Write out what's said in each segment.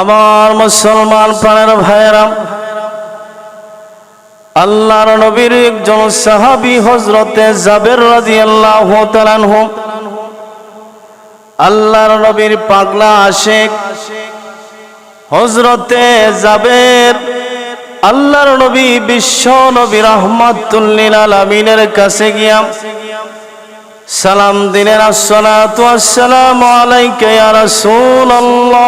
আমার মুসলমান প্রাণের ভাইয়েরা, আল্লাহর নবীর একজন সাহাবী হজরতে জাবের রাদিয়াল্লাহু তাআলাহু আল্লাহর নবীর পাগলা আশেক হজরতে জাবের, আল্লাহর নবী বিশ্ব নবী রহমাতুল্লিল আলামিনের কাছে গিয়া সালাম আসসালাতু আসসালামু আলাইকা ইয়া রাসূলুল্লাহ।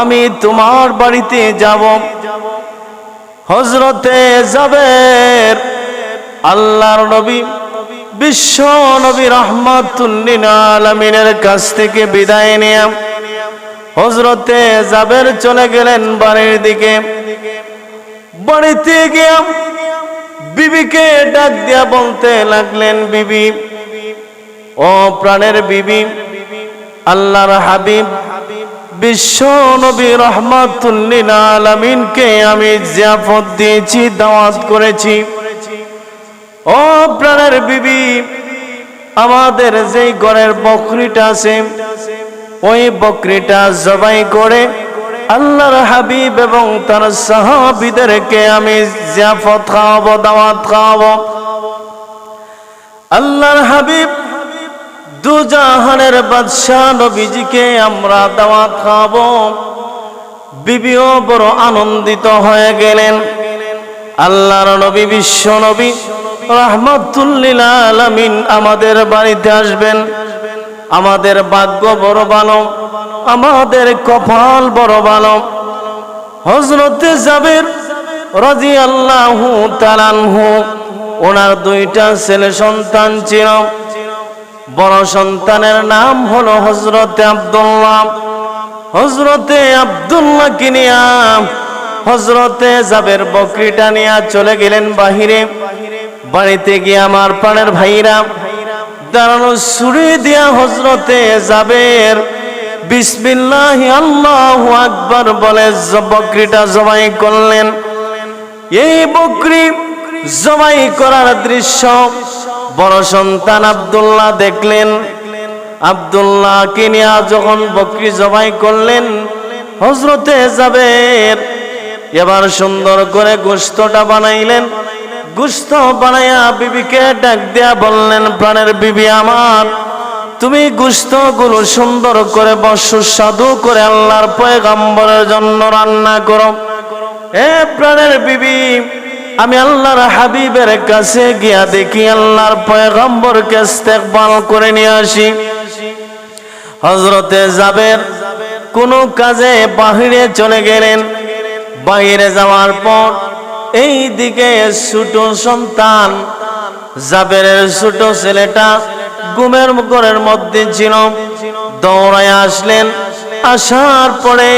আমি তোমার বাড়িতে যাব। হজরতে যাবের আল্লাহর নবী, বিশ্ব নবী রহমাতুল্লিন আলমিনের কাছ থেকে বিদায় নিয়ে হজরতে যাবের চলে গেলেন বাড়ির দিকে। বাড়িতে গিয়ে বিবিকে ডাক দিয়া বলতে লাগলেন, বিবি, ও প্রাণের বিবি, আল্লাহর হাবিব বিশ্ব নবী রহমাতুল্লিন আলমিনকে আমি জিয়াফত দিয়েছি, দাওয়াত করেছি। ও প্রাণের বিবি, আমাদের যেই ঘরের বকরিটা আছে, ওই বকরিটা জবাই করে আল্লাহর হাবিব এবং তার সাহাবিদেরকে আমি জিয়াফত খাওয়াবো, দাওয়াত খাওয়াবো। আল্লাহর হাবিব দুজাহানের বাদশাহ নবীজিকে আমরা দাওয়াত খাব বিবিও বড় আনন্দিত হয়ে গেলেন। আল্লাহর নবী, বিশ্ব নবী, রহমতুল্লিল আলমিন আমাদের বাড়িতে আসবেন। আমাদের ভাগ্য বড় ভালো, আমাদের কপাল বড় ভালো। হজরতে যাবের রাজি আল্লাহু তালানহু ওনার দুইটা ছেলে সন্তান ছিল। বড় সন্তানের নাম হলো হজরতে আব্দুল্লাহ। হজরতে আব্দুল্লাহ কিনিয়া হজরতে জাবের বকরিটা নিয়ে চলে গেলেন বাহিরে। বাড়িতে গিয়ে আমার প্রাণের ভাইরা দাঁড়ানো ছুরি দিয়া হজরতে জাবের বিসমিল্লাহ আল্লাহ আকবর বলে বকরিটা জবাই করলেন। এই বকরি জবাই করার দৃশ্য বড় সন্তান আব্দুল্লাহ দেখলেন। আব্দুল্লাহ কিনিয়া যখন বকরি জবাই করলেন হজরতে যাবের এবার সুন্দর করে গোস্তটা বানাইলেন। গোস্ত বানাইয়া বিবিকে ডাক দিয়া বললেন, প্রাণের বিবি আমার, তুমি গোস্তগুলো সুন্দর করে সুস্বাদু করে আল্লাহর পয়গাম্বরের জন্য রান্না করো। এ প্রাণের বিবি আমি আল্লাহর হাবিবের কাছে গিয়া দেখি আল্লাহর পয়গম্বরকে ইস্তেকবাল করে নিয়ে আসি। হজরতে যাবের কোনো কাজে বাহিরে চলে গেলেন। বাইরে যাওয়ার পর এই দিকে ছোট সন্তান, জাবেরের ছোট ছেলেটা গুমের ঘরের মধ্যে ছিল। দৌড়ায় আসলেন। আসার পরে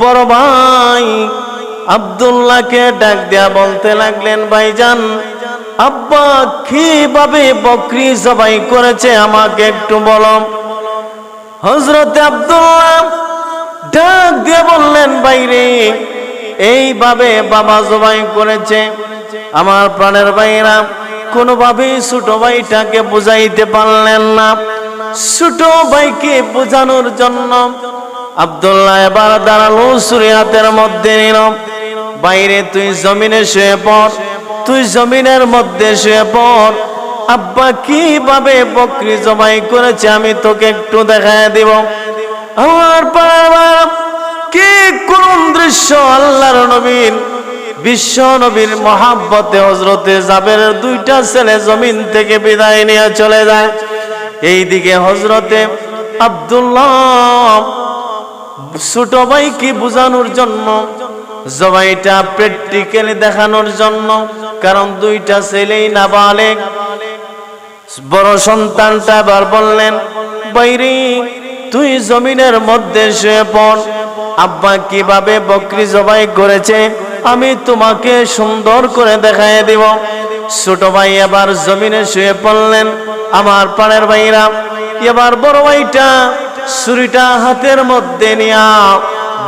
বড় ভাই আব্দুল্লাহকে ডাক দেয়া বলতে লাগলেন, ভাইজান, আব্বা, কীভাবে বকরি জবাই করেছে আমাকে একটু বলো? হজরত আব্দুল্লাহ ডাক দিয়ে বললেন বাইরে এইভাবে বাবা জবাই করেছে। আমার প্রাণের ভাইরা কোনোভাবেই ছোট ভাইটাকে বুঝাইতে পারলেন না। ছোট ভাইকে বোঝানোর জন্য আব্দুল্লাহ এবার দাঁড়াল সুরিয়াতের মধ্যে নিল। বাইরে তুই জমিনে শুয়ে পড়, তুই জমিনের মধ্যে শুয়ে পড়। আব্বা কীভাবে বকরি জবাই করেছে আমি তোকে একটু দেখায় দিব। আমার পাড়ার কি করুণ দৃশ্য আল্লাহর নবীন বিশ্ব নবীর মহাব্বতে হজরতে জাবের দুইটা ছেলে জমিন থেকে বিদায় নিয়ে চলে যায়। এইদিকে হজরতে আব্দুল্লাহ ছোট ভাইকে বোঝানোর জন্য জবাইটা প্র্যাকটিক্যালি দেখানোর জন্য, কারণ দুইটা ছেলেই নাবালেক। বড় সন্তানটা আবার বললেন, বাইরে, তুই জমিনের মধ্যে শুয়ে পড়। আব্বা কীভাবে বকরি জবাই করেছে, আমি তোমাকে সুন্দর করে দেখায় দিব। ছোট ভাই এবার জমিনে শুয়ে পড়লেন, আমার পাড়ের ভাইরা, এবার বড় ভাইটা ছুরিটা হাতের মধ্যে নিয়া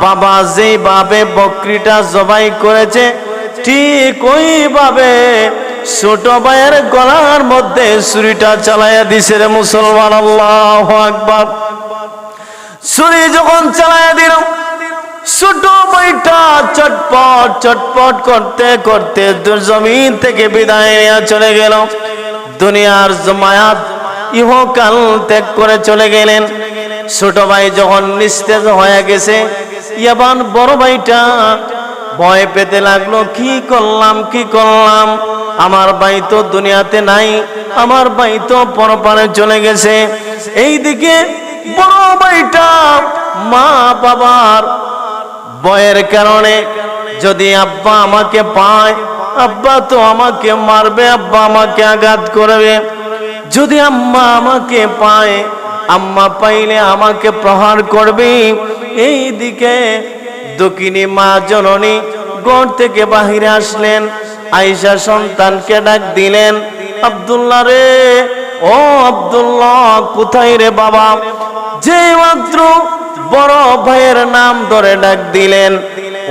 বাবা যেভাবে বকরিটা জবাই করেছে, ঠিক ওইভাবে ছোট ভাইয়ের গলার মধ্যে ছুরিটা চালাইয়া দিছে রে মুসলমান, আল্লাহ আকবার। ছুরি যখন চালাইয়া দিল, ছোট বইটা চটপট চটপট করতে করতে জমিন থেকে বিদায় চলে গেল। দুনিয়ার জমায়াত ইহকাল ত্যাগ করে চলে গেলেন। ছোট ভাই যখন নিস্তেজ হয়ে গেছে এবার বড় ভাইটা। ভয় পেতে লাগল, কি করলাম কি করলাম? আমার ভাই তো দুনিয়াতে নাই, আমার ভাই তো পরপারে চলে গেছে। এইদিকে বড় ভাইটা মা বাবার বয়ের কারণে যদি আব্বা আমাকে পায়, আব্বা তো আমাকে মারবে, আব্বা আমাকে আঘাত করবে। যদি আম্মা আমাকে পায় আম্মা পাইলে আমাকে প্রহার করবে। এই দিকে দক্ষিণী মা জননী গড় থেকে বাহিরে আসলেন। আইসা সন্তানকে ডাক দিলেন, আব্দুল্লাহ রে, ও আব্দুল্লাহ, কোথায় রে বাবা? যে মাত্র বড় ভাইয়ের নাম ধরে ডাক দিলেন।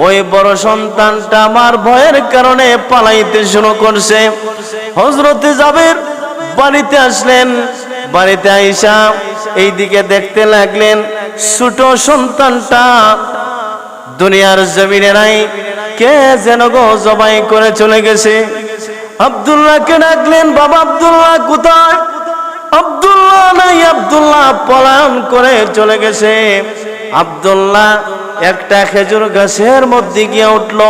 ওই বড় সন্তানটা আমার ভয়ের কারণে পালাইতে শুরু করছে। হজরতে যাবের বাড়িতে আসলেন। বাড়িতে আইসা এইদিকে দেখতে লাগলেন ছোট সন্তানটা। দুনিয়ার জমিনে নাই, কে যেন গো জবাই করে চলে গেছে। আব্দুল্লাহকে ডাকলেন, বাবা আব্দুল্লাহ, কোথায়? আব্দুল্লাহ নাই, আব্দুল্লাহ পলায়ন করে চলে গেছে। আব্দুল্লাহ একটা খেজুর গাছের মধ্যে গিয়ে উঠল।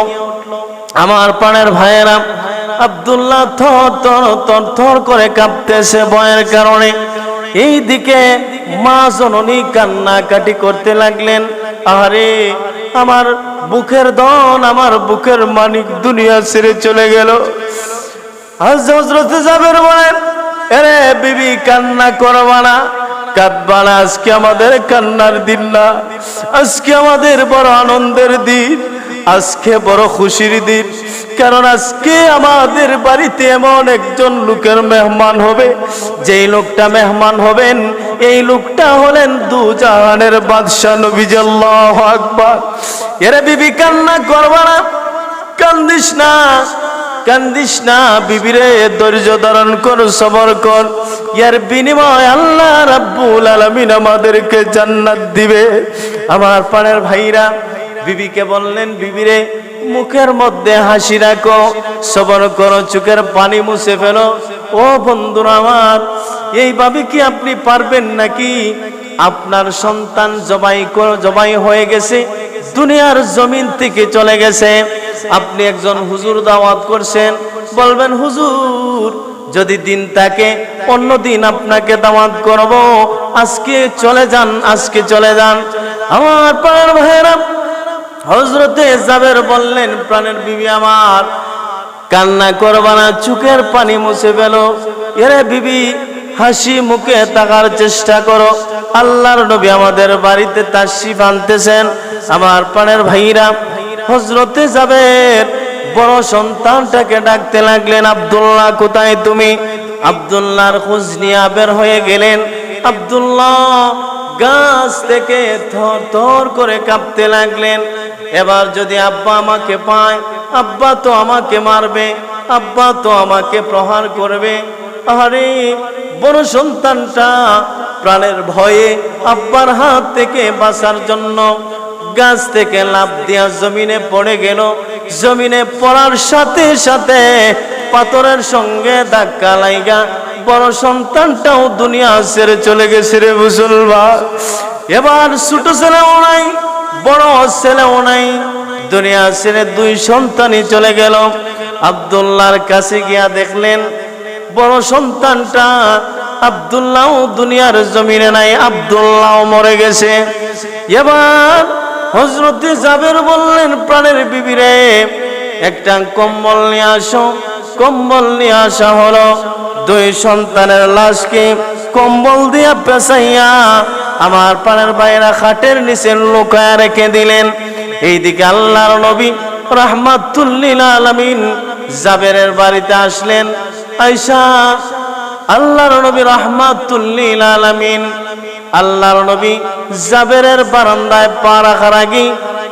আমার পাড়ের ভাইয়েরা, আব্দুল্লাহ থর থর থর থর করে কাঁপতেছে ভয়ের কারণে। এই দিকে মা জননী কান্নাকাটি করতে লাগলেন। আরে আমার বুকের দন আমার বুকের মানিক দুনিয়া ছেড়ে চলে গেল। বিবি, কান্না করবা না। আজকে আমাদের কান্নার আজকে আমাদের বড় আনন্দের আজকে বড় খুশির দিন। কারণ আজকে আমাদের বাড়িতে এমন একজন লোকের মেহমান হবে, যেই লোকটা মেহমান হবেন, এই লোকটা হলেন দু জাহানের বাদশাহ নবীজাল্লাহ আকবার। এরে বিবি কান্না করবা কান্দিস না কান্দিস না, বিবিরে ধৈর্য ধারণ কর, সবর কর। ইয়ার বিনিময় আল্লাহ রাব্বুল আলামিন আমাদেরকে জান্নাত দিবে। আমার পাড়ের ভাইরা, বিবিকে বললেন, বিবিরে মুখের মধ্যে হাসি রাখো, সবর করো, চোখের পানি মুছে ফেলো। ও বন্ধুরা আমার এইভাবে কি আপনি পারবেন নাকি? আপনার সন্তান জবাই জবাই হয়ে গেছে, দুনিয়ার জমিন থেকে চলে গেছে। আপনি একজন হুজুর দাওয়াত করছেন, বলবেন, হুজুর, যদি দিন থাকে, অন্য দিন আপনাকে দাওয়াত করব। আজকে চলে যান, আজকে চলে যান। আমার পাড়ার ভাইয়েরা হজরতে জাবের বললেন, প্রাণের বিবি আমার, কান্না করবা না চোখের পানি মুছে ফেল। এরে বিবি, হাসি মুখে তাকার চেষ্টা করো। আল্লাহর নবী আমাদের বাড়িতে তাসি আনতেছেন। আমার পানের ভাইরা হজরতে যাবের বড় সন্তানটাকে ডাকতে লাগলেন, আব্দুল্লাহ, কোথায় তুমি? আব্দুল্লাহর খোঁজ নিয়ে বের হয়ে গেলেন। আব্দুল্লাহ গাছ থেকে থর থর করে কাঁপতে লাগলেন। এবার যদি আব্বা আমাকে পায়, আব্বা তো আমাকে মারবে, আব্বা তো আমাকে প্রহার করবে। আরে বড় সন্তানটা প্রাণের ভয়ে আব্বার হাত থেকে বাঁচার জন্য গাছ থেকে লাভ দিয়া জমিনে পড়ে গেল। জমিনে পড়ার সাথে সাথে পাথরের সঙ্গে ধাক্কা লাইগা। বড় সন্তানটাও দুনিয়া ছেড়ে চলে গেছে রে মুসলমান। এবার ছোট ছেলেও নাই, বড় ছেলেও নাই, দুনিয়া ছেড়ে দুই সন্তানই চলে গেল। আব্দুল্লাহর কাছে গিয়া দেখলেন, বড় সন্তানটা আব্দুল্লাহ দুনিয়ার জমিনে নাই আব্দুল্লাহ মরে গেছে। এবার হজরতে জাবের বললেন, প্রাণের বিবিরে, একটা কম্বল নিয়ে আসো, কম্বল নিয়ে আসা হলো। দুই সন্তানের লাশকে কম্বল দিয়া পেঁচাইয়া আমার পানের বাইরা খাটের নিচে লোকায় রেখে দিলেন। এইদিকে আল্লাহর নবী রাহমাতুল্লিল আলামিন জাবেরের বাড়িতে আসলেন। আয়সা আল্লাহর নবী রাহমাতুল্লিল আলামিন, আল্লাহর নবী জাবেরের বারান্দায় পা রাখার আগে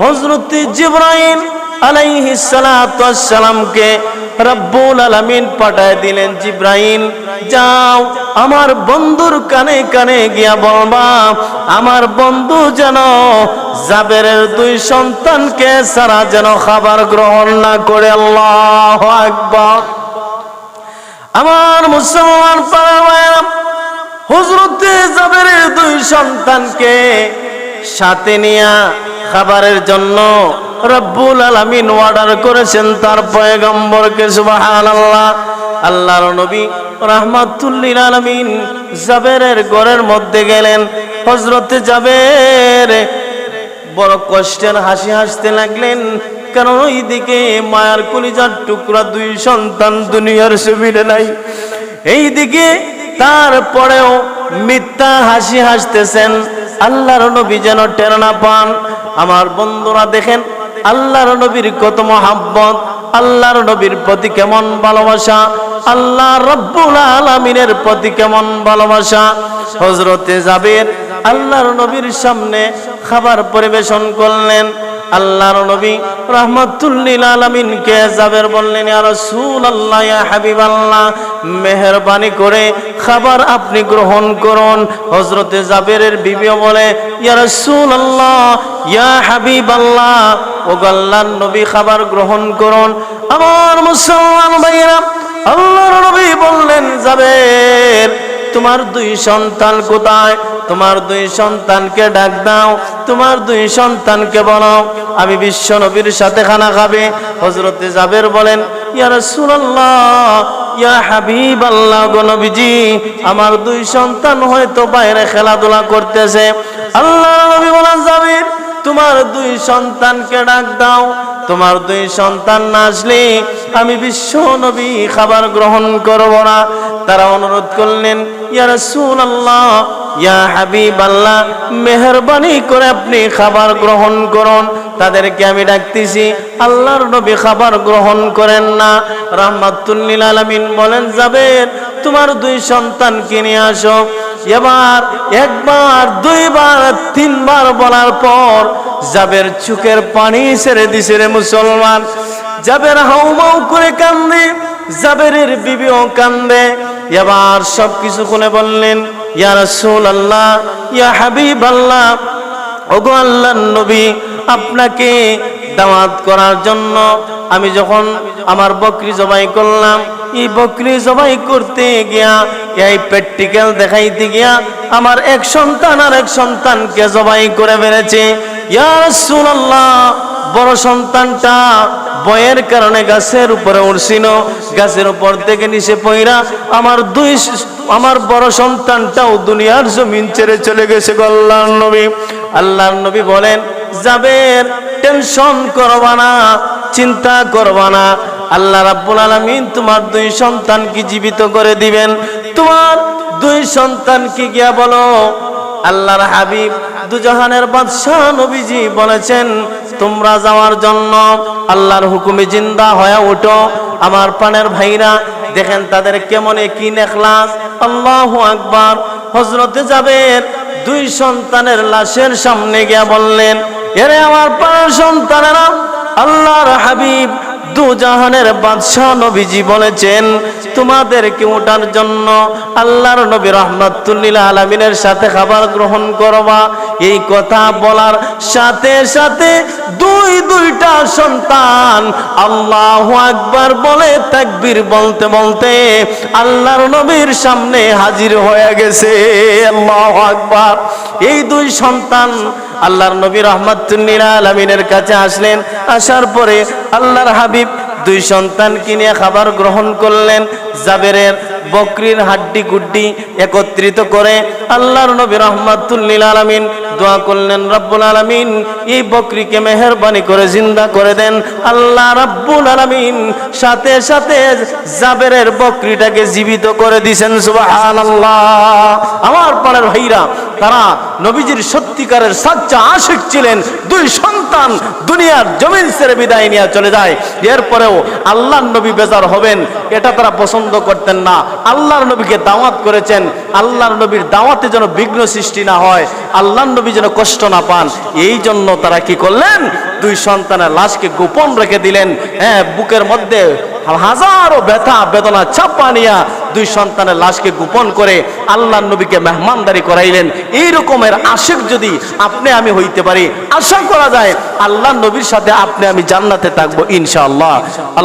হযরত জিবরাইল ওয়াস সালামকে রব্বুল আলামিন পাঠায় দিলেন, জিব্রাইল, যাও, আমার বন্ধুর কানে কানে গিয়া বলবা আমার বন্ধু যেন জাবেরের দুই সন্তানকে সারা যেন খাবার গ্রহণ না করে, আল্লাহ আকবার। আমার মুসলমান পাড়া হুজরতে জাবেরের দুই সন্তানকে সাথে নিয়া খাবারের জন্য রব্বুল আলামিন অর্ডার করেছেন তার পয়গম্বরকে, সুবহানাল্লাহ। আল্লাহর নবী রাহমাতুল্লিল আলামিন জাবেরের ঘরের মধ্যে গেলেন। হযরতে জাবের বড় কষ্টের হাসি হাসতে লাগলেন, কারণ ওইদিকে মায়ার কলিজার টুকরা দুই সন্তান দুনিয়ার সুবিধে নাই। এইদিকে তারপরেও মিথ্যা হাসি হাসতেছেন। আল্লাহর নবী যেন টের না পান। আমার বন্ধুরা দেখেন আল্লাহর নবীর কত মহাব্বত, আল্লাহর নবীর প্রতি কেমন ভালোবাসা, আল্লাহ রব্বুল আলমিনের প্রতি কেমন ভালোবাসা। হজরতে জাবের আল্লাহর নবীর সামনে খাবার পরিবেশন করলেন। আল্লাহর নবী রহমতুল্লিল আলমিনকে জাবের বললেন আর সুল আল্লাহ হাবিব আল্লাহ মেহরবানি করে খাবার আপনি গ্রহণ করুন। হজরতে জাবেরের বিবিও বলে, ইয়া রাসূল আল্লাহ ইয়া হাবিব আল্লাহ ও আল্লাহর নবী খাবার গ্রহণ করুন। আমার মুসলমান ভাইরা আল্লাহর নবী বললেন, জাবের তোমার দুই সন্তান কোথায়? তোমার দুই সন্তানকে ডাক দাও। তোমার দুই সন্তানকে বলো, আমি বিশ্ব নবীর সাথে খানা খাবে। হজরতে জাবের বলেন, ইয়া রাসূলুল্লাহ, ইয়া হাবিব আল্লাহ নবীজি, আমার দুই সন্তান হয়তো বাইরে খেলাধুলা করতেছে। আল্লাহ নবী বলেন, জাবির, তোমার দুই সন্তানকে ডাক দাও। তোমার দুই সন্তান না আমি বিশ্ব নবী খাবার গ্রহণ করব না। তারা অনুরোধ করলেন ইয়া রাসূলুল্লাহ, ইয়া হাবিব আল্লাহ মেহরবানি করে আপনি খাবার গ্রহণ করুন। তাদেরকে আমি ডাকতেছি, আল্লাহর নবী খাবার গ্রহণ করেন না। রাহমাতুল্লিল আলামিন বলেন যাবেন তোমার দুই সন্তানকে নিয়ে আসো। এবার একবার, দুইবার, তিনবার বলার পর, জাবের চুকের পানি ছেড়ে দিছে রে মুসলমান। জাবের হাউমাউ করে কান্দে, জাবেরের বিবিও কান্দে। এবার সব কিছু খুলে বললেন, ইয়া রাসূলুল্লাহ, ইয়া হাবিবাল্লাহ, ওগো আল্লাহর নবী, আপনাকে দাওয়াত করার জন্য আমি যখন আমার বকরি জবাই করলাম, এই বকরি জবাই করতে গিয়া, এই প্র্যাকটিক্যাল দেখাইতে গিয়া আমার এক সন্তান আর এক সন্তানকে জবাই করে বেড়েছে ইয়া রাসূলুল্লাহ, বড় সন্তানটা বয়ের কারণে গাছের উপরে উঠছিল গাছের উপর থেকে নিচে পইরা আমার দুই আমার বড় সন্তানটাও দুনিয়ার জমিন ছেড়ে চলে গেছে গো আল্লাহর নবী। আল্লাহর নবী বলেন যাবের টেনশন করবা না, চিন্তা করবা না। আল্লাহ রাব্বুল আলামিন তোমার দুই সন্তানকে জীবিত করে দিবেন। তোমার দুই সন্তানকে গিয়া বলো, আল্লাহর হাবিব দুজাহানের বাদশাহ নবীজি বলেছেন তোমরা যাওয়ার জন্য আল্লাহর হুকুমে জিন্দা হয়ে ওঠো। আমার পানের ভাইরা, দেখেন তাদের কেমন কি নেখলাস আল্লাহ আকবার। হজরতে যাবেন দুই সন্তানের লাশের সামনে গিয়া বললেন, এরে আমার পানের সন্তানেরা, আল্লাহর হাবিব দু জাহানের বাদশাহ নবীজি বলেছেন তোমাদেরকে ওঠার জন্য আল্লাহর নবী রহমাতুল্লিল আলমিনের সাথে খাবার গ্রহণ করবা। এই কথা বলার সাথে সাথে দুই দুইটা সন্তান আল্লাহ আকবার বলে তাকবীর বলতে বলতে আল্লাহর নবীর সামনে হাজির হয়ে গেছে। আল্লাহ আকবার। এই দুই সন্তান আল্লাহর নবী রহমতুল্লিন আলমিনের কাছে আসলেন, আসার পরে আল্লাহর হাবিব দুই সন্তান কিনে খাবার গ্রহণ করলেন, জাবেরের বকরির হাড্ডি গুড্ডি একত্রিত করে আল্লাহর নবী রহমাতুল্লিল আলমিন দোয়া করলেন, রব্বুল আলামিন, এই বকরিকে মেহেরবানি করে জিন্দা করে দেন। আল্লাহ রব্বুল আলামিন সাথে সাথে জাবেরের বকরিটাকে জীবিত করে দিছেন সুবহানাল্লাহ। আমার পাড়ার ভাইরা, তারা নবীজির সত্যিকারের সাচ্চা আশিক ছিলেন। দুই সন্তান দুনিয়ার জমিন ছেড়ে বিদায় নিয়ে চলে যায়। এরপরেও আল্লাহর নবী বেজার হবেন, এটা তারা পছন্দ করতেন না। আল্লাহর নবীকে দাওয়াত করেছেন আল্লাহর নবীর দাওয়াতে যেন বিঘ্ন সৃষ্টি না হয়, আল্লাহর নবী যেন কষ্ট না পান, এই জন্য তারা কি করলেন? দুই সন্তানের লাশকে গোপন রেখে দিলেন। হ্যাঁ বুকের মধ্যে হাজারো ব্যথা, বেদনা চাপা নিয়া দুই সন্তানের লাশকে গোপন করে আল্লাহ নবীকে মেহমানদারি করাইলেন। এই রকমের আশেক যদি আপনি আমি হইতে পারি, আশা করা যায় আল্লাহ নবীর সাথে আপনি আমি জান্নাতে থাকব ইনশাআল্লাহ। আল্লাহ